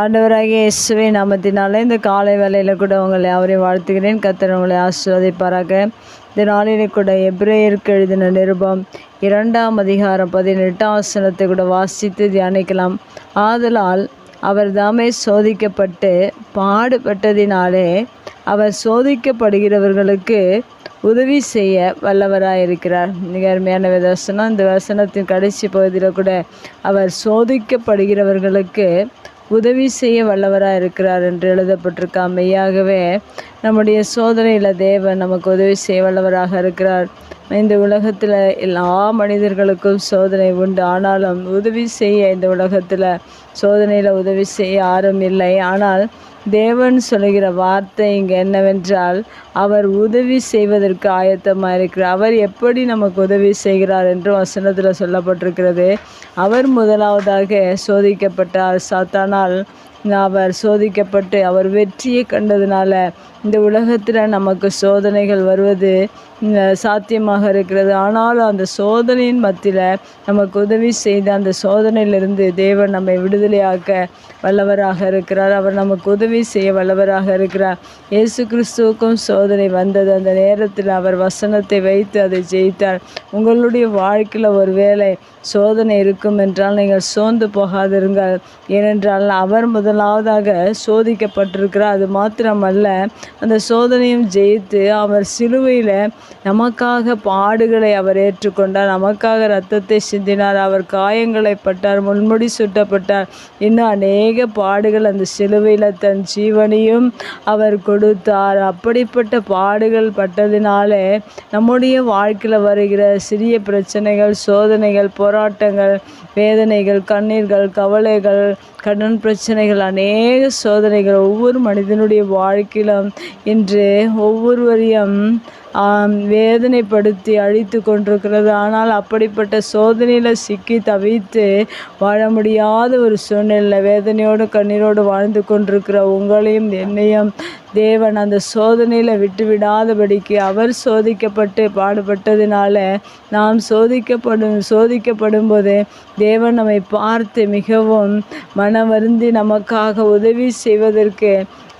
ஆண்டவராக இயேசுவை நாமத்தினால இந்த காலை வேலையில் கூட உங்களை அவரை வாழ்த்துகிறேன். கத்தர் உங்களை ஆசிர்வதிப்பாராக. இந்த நாளிலே கூட எப்ரேயருக்கு எழுதின நிருபம் இரண்டாம் அதிகாரம் பதினெட்டாம் வசனத்தை கூட வாசித்து தியானிக்கலாம். ஆதலால் அவர் தாமே சோதிக்கப்பட்டு பாடுபட்டதினாலே அவர் சோதிக்கப்படுகிறவர்களுக்கு உதவி செய்ய வல்லவராக இருக்கிறார் மிக அருமையான வசனம். இந்த வசனத்தின் கடைசி பகுதியில் கூட அவர் சோதிக்கப்படுகிறவர்களுக்கு உதவி செய்ய வல்லவராக இருக்கிறார் என்று எழுதப்பட்டிருக்க. மெய்யாகவே நம்முடைய சோதனையில் தேவன் நமக்கு உதவி செய்ய வல்லவராக இருக்கிறார். இந்த உலகத்தில் எல்லா மனிதர்களுக்கும் சோதனை உண்டு. ஆனாலும் உதவி செய்ய இந்த உலகத்தில் சோதனையில் உதவி செய்ய யாரும் இல்லை. ஆனால் தேவன் சொல்லுகிற வார்த்தை இங்கே என்னவென்றால் அவர் உதவி செய்வதற்கு ஆயத்தமாக இருக்கிறார். அவர் எப்படி நமக்கு உதவி செய்கிறார் என்று வசனத்தில் சொல்லப்பட்டிருக்கிறது. அவர் முதலாவதாக சோதிக்கப்பட்டார். சாத்தானால் அவர் சோதிக்கப்பட்டு அவர் வெற்றியை கண்டதுனால இந்த உலகத்தில் நமக்கு சோதனைகள் வருவது சாத்தியமாக இருக்கிறது. ஆனாலும் அந்த சோதனையின் மத்தியில் நமக்கு உதவி செய்த அந்த சோதனையிலிருந்து தேவன் நம்மை விடுதலையாக்க வல்லவராக இருக்கிறார். அவர் நமக்கு உதவி செய்ய வல்லவராக இருக்கிறார். இயேசு கிறிஸ்துவுக்கும் சோதனை வந்தது. அந்த நேரத்தில் அவர் வசனத்தை வைத்து அதை ஜெயித்தார். உங்களுடைய வாழ்க்கையில் ஒரு வேலை சோதனை இருக்கும் என்றால் நீங்கள் சோர்ந்து போகாதிருங்கள். ஏனென்றால் அவர் முதலாவதாக சோதிக்கப்பட்டிருக்கிறார். அது மாத்திரமல்ல அந்த சோதனையும் ஜெயித்து அவர் சிலுவையில் நமக்காக பாடுகளை அவர் ஏற்றுக்கொண்டார். நமக்காக ரத்தத்தை சிந்தினார். அவர் காயங்களை பட்டார். முன்முடி சுட்டப்பட்டார். இன்னும் அநேக பாடுகள் அந்த சிலுவையில் தன் ஜீவனையும் அவர் கொடுத்தார். அப்படிப்பட்ட பாடுகள் பட்டதினாலே நம்முடைய வாழ்க்கையில் வருகிற சிறிய பிரச்சனைகள் சோதனைகள் போராட்டங்கள் வேதனைகள் கண்ணீர்கள் கவலைகள் கடன் பிரச்சனைகள் அநேக சோதனைகள் ஒவ்வொரு மனிதனுடைய வாழ்க்கையிலும் இன்று ஒவ்வொருவரையும் வேதனைப்படுத்தி அழித்து கொண்டிருக்கிறது. ஆனால் அப்படிப்பட்ட சோதனையில் சிக்கி தவித்து வாழ முடியாத ஒரு சூழ்நிலை வேதனையோடு கண்ணீரோடு வாழ்ந்து கொண்டிருக்கிற உங்களையும் என்னையும் தேவன் அந்த சோதனையில் விட்டு விடாதபடிக்கு அவர் சோதிக்கப்பட்டு பாடுபட்டதினால நாம் சோதிக்கப்படும் சோதிக்கப்படும் போது தேவன் நம்மை பார்த்து மிகவும் மன வருந்தி நமக்காக உதவி செய்வதற்கு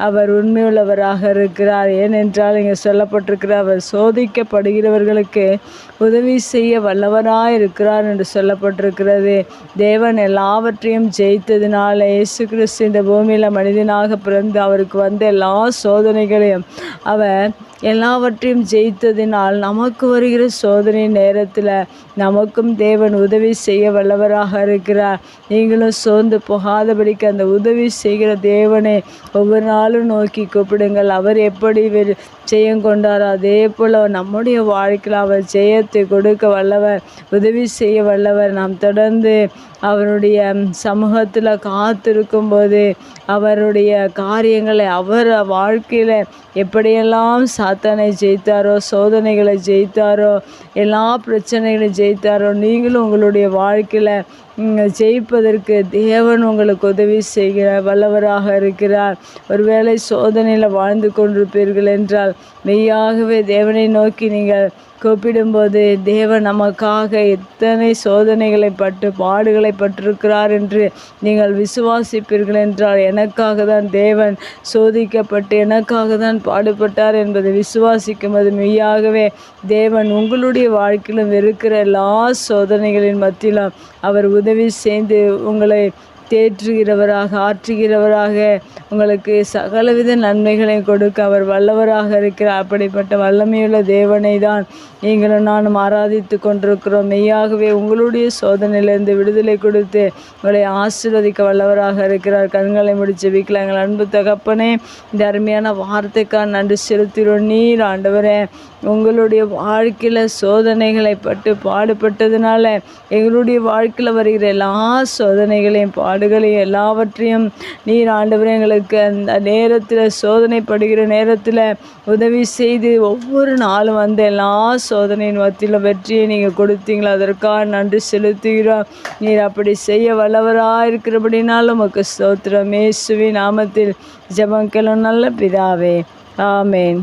அவர் உண்மையுள்ளவராக இருக்கிறார். ஏனென்றால் இங்கே சொல்லப்பட்டிருக்கிற அவர் சோதிக்கப்படுகிறவர்களுக்கு உதவி செய்ய வல்லவராக இருக்கிறார் என்று சொல்லப்பட்டிருக்கிறது. தேவன் எல்லாவற்றையும் ஜெயித்ததினால இயேசு கிறிஸ்து இந்த பூமியில் மனிதனாக பிறந்து அவருக்கு வந்த எல்லா சோதனைகளையும் அவர் எல்லாவற்றையும் ஜெயித்ததினால் நமக்கு வருகிற சோதனை நேரத்தில் நமக்கும் தேவன் உதவி செய்ய வல்லவராக இருக்கிறார். நீங்களும் சோர்ந்து போகாதபடிக்கு அந்த உதவி செய்கிற தேவனை ஒவ்வொரு நாளும் நோக்கி கூப்பிடுங்கள். அவர் எப்படி ஜெயம் கொண்டாரோ அதே போல் நம்முடைய வாழ்க்கையில் அவர் ஜெயத்தை கொடுக்க வல்லவர் உதவி செய்ய வல்லவர். நாம் தொடர்ந்து அவருடைய சமூகத்தில் காத்திருக்கும் போது அவருடைய காரியங்களை அவர் வாழ்க்கையில் எப்படியெல்லாம் சாத்தானை ஜெயித்தாரோ சோதனைகளை ஜெயித்தாரோ எல்லா பிரச்சனைகளையும் ஜெயித்தாரோ நீங்களும் உங்களுடைய வாழ்க்கையில் ஜெயிப்பதற்கு தேவன் உங்களுக்கு உதவி செய்கிற வல்லவராக இருக்கிறார். ஒருவேளை சோதனையில் வாழ்ந்து கொண்டிருப்பீர்கள் என்றால் மெய்யாகவே தேவனை நோக்கி நீங்கள் கூப்பிடும்போது தேவன் நமக்காக எத்தனை சோதனைகளை பட்டு பாடுகளை பட்டிருக்கிறார் என்று நீங்கள் விசுவாசிப்பீர்கள் என்றால் எனக்காக தான் தேவன் சோதிக்கப்பட்டு எனக்காக தான் பாடுபட்டார் என்பதை விசுவாசிக்கும் அது மெய்யாகவே தேவன் உங்களுடைய வாழ்க்கையிலும் இருக்கிற எல்லா சோதனைகளின் மத்தியிலும் அவர் உதவி செய்து உங்களை தேற்றுகிறவராக ஆற்றுகிறவராக உங்களுக்கு சகலவித நன்மைகளை கொடுக்க அவர் வல்லவராக இருக்கிறார் அப்படிப்பட்ட வல்லமையுள்ள தேவனை தான் நீங்களும் நானும் ஆராதித்து கொண்டிருக்கிறோம். மெய்யாகவே உங்களுடைய சோதனையிலிருந்து விடுதலை கொடுத்து உங்களை ஆசீர்வதிக்க வல்லவராக இருக்கிறார். கண்களை முடிச்சு வீக்கில் எங்கள் அன்பு தகப்பனே இந்த அருமையான வார்த்தைக்காக நன்றி செலுத்திடும் நீர் ஆண்டவரே உங்களுடைய வாழ்க்கையில் சோதனைகளை பட்டு பாடுபட்டதுனால எங்களுடைய வாழ்க்கையில் வருகிற எல்லா சோதனைகளையும் பாடுகளையும் எல்லாவற்றையும் நீர் ஆண்டவர் எங்களுக்கு அந்த நேரத்தில் சோதனைப்படுகிற நேரத்தில் உதவி செய்து ஒவ்வொரு நாளும் வந்து எல்லா சோதனையின் மத்தியில் வெற்றியை நீங்கள் கொடுத்தீங்களா? அதற்காக நன்றி செலுத்துகிறோம். நீர் அப்படி செய்ய வல்லவராக இருக்கிறபடினாலும் உமக்கு ஸ்தோத்திரம். மேசுவி நாமத்தில் ஜபங்கலும் நல்ல பிதாவே. ஆமேன்.